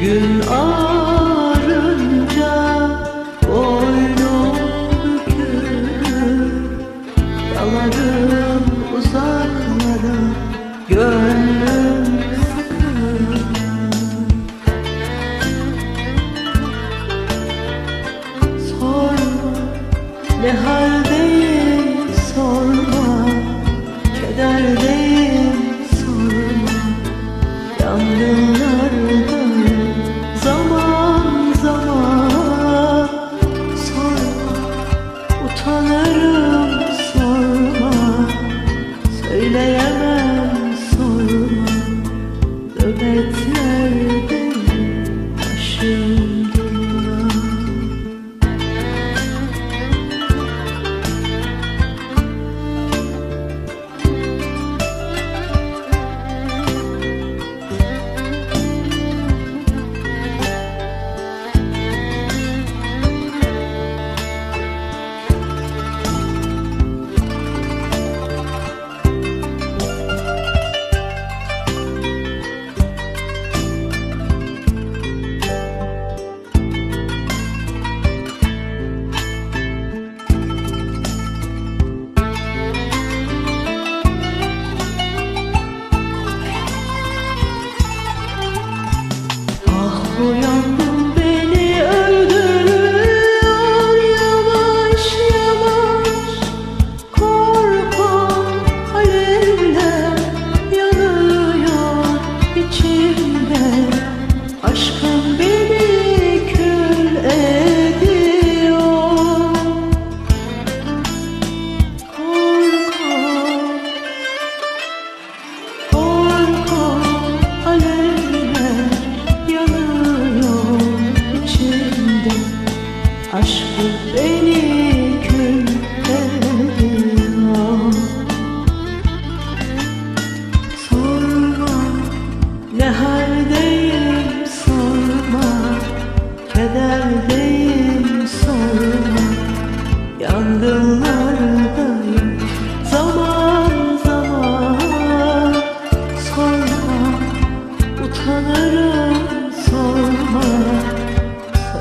Gün ağrınca boynum bükülür. Dalarım uzaklara gönlüm sıkılır. Sorma ne halde ah la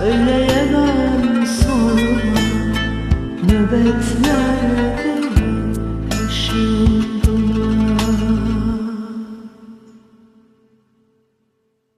Söyleyemem sorma. Nöbetlerde yaşıyorum